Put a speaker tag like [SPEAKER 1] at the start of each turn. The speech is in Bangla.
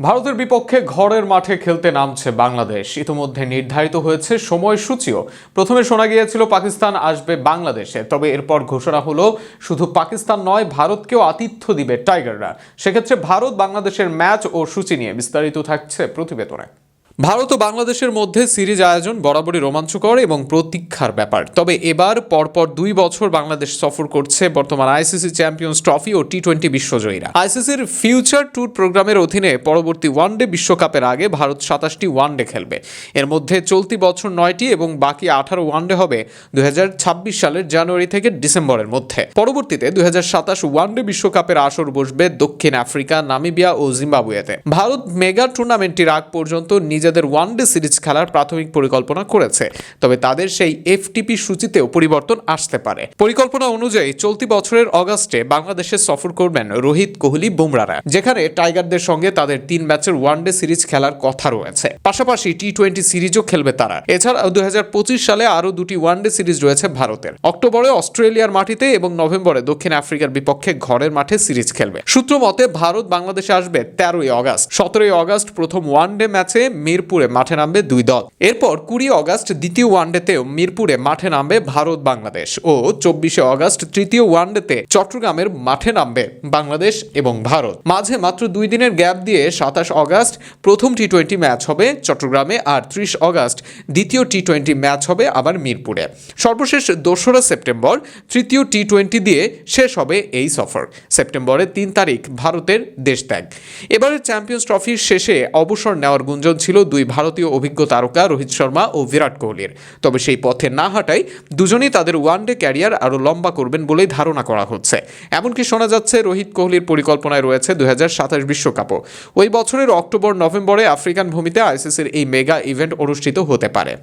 [SPEAKER 1] ভারতের বিপক্ষে ঘরের মাঠে খেলতে নামছে বাংলাদেশ। ইতিমধ্যে নির্ধারিত হয়েছে সময়সূচিও। প্রথমে শোনা গিয়েছিল, পাকিস্তান আসবে বাংলাদেশে। তবে এরপর ঘোষণা হলো, শুধু পাকিস্তান নয়, ভারতকেও আতিথ্য দিবে টাইগাররা। সেক্ষেত্রে ভারত বাংলাদেশের ম্যাচ ও সূচি নিয়ে বিস্তারিত থাকছে প্রতিবেদনে। ভারত ও বাংলাদেশের মধ্যে সিরিজ আয়োজন বরাবরই রোমাঞ্চকর এবং প্রতীক্ষার ব্যাপার। তবে এবার পরপর দুই বছর বাংলাদেশ সফর করছে বর্তমান আইসিসি চ্যাম্পিয়ন্স ট্রফি ও টি টোয়েন্টি বিশ্বজয়ীরা। আইসিসির ফিউচার ট্যুর প্রোগ্রামের অধীনে পরবর্তী ওয়ানডে বিশ্বকাপের আগে ভারত সাতাশটি ওয়ানডে খেলবে। এর মধ্যে চলতি বছর নয়টি এবং বাকি আঠারো ওয়ানডে হবে দুই হাজার ছাব্বিশ সালের জানুয়ারি থেকে ডিসেম্বরের মধ্যে। পরবর্তীতে দুই ওয়ানডে বিশ্বকাপের আসর বসবে দক্ষিণ আফ্রিকা, নামিবিয়া ও জিম্বাবুয়েতে। ভারত মেগা টুর্নামেন্টটির আগ পর্যন্ত নিজেদের ওয়ানডে সিরিজ খেলার প্রাথমিক পরিকল্পনা করেছে। তবে তাদের সেই এফটিপি সূচিতেও পরিবর্তন আসতে পারে। পরিকল্পনা অনুযায়ী চলতি বছরের অগাস্টে বাংলাদেশে সফর করবেন রোহিত কোহলি বুমরারা যেখানে টাইগারদের সঙ্গে তাদের তিন ম্যাচের ওয়ানডে সিরিজ খেলার কথা রয়েছে। পাশাপাশি টি টোয়েন্টি সিরিজও খেলবে তারা। এছাড়া দুই হাজার পঁচিশ সালে আরও দুটি ওয়ানডে সিরিজ রয়েছে ভারতের। অক্টোবরে অস্ট্রেলিয়ার মাটিতে এবং নভেম্বরে দক্ষিণ আফ্রিকার বিপক্ষে ঘরের মাঠে সিরিজ খেলবে। সূত্র মতে, ভারত বাংলাদেশে আসবে তেরোই অগাস্ট। সতেরোই অগাস্ট প্রথম ওয়ানডে ম্যাচে মিরপুরে মাঠে নামবে দুই দল। এরপর কুড়ি অগাস্ট দ্বিতীয় ওয়ানডেতেও মিরপুরে মাঠে নামবে ভারত বাংলাদেশ ও চব্বিশে অগাস্ট তৃতীয় ওয়ানডেতে চট্টগ্রামের মাঠে নামবে বাংলাদেশ এবং ভারত। মাঝে মাত্র দুই দিনের গ্যাপ দিয়ে সাতাশ অগাস্ট প্রথম টি টোয়েন্টি ম্যাচ হবে চট্টগ্রামে আর ত্রিশ অগাস্ট দ্বিতীয় টি টোয়েন্টি ম্যাচ হবে আবার মিরপুরে। সর্বশেষ দোসরা সেপ্টেম্বর তৃতীয় টি টোয়েন্টি দিয়ে শেষ হবে এই সফর। সেপ্টেম্বরের তিন তারিখ ভারতের দেশ ত্যাগ। এবারের চ্যাম্পিয়ন্স ট্রফির শেষে অবসর নেওয়ার গুঞ্জন ছিল দুই ভারতীয় অভিজ্ঞ তারকা রোহিত শর্মা ও বিরাট কোহলির। তবে সেই পথে না হাঁটাই দুজনেই তাদের ওয়ান ডে ক্যারিয়ার আরও লম্বা করবেন বলেই ধারণা করা হচ্ছে। এমনকি শোনা যাচ্ছে রোহিত কোহলির পরিকল্পনায় রয়েছে দুই বিশ্বকাপও। ওই বছরের অক্টোবর নভেম্বরে আফ্রিকান ভূমিতে আইসিসির এই মেগা ইভেন্ট অনুষ্ঠিত হতে পারে।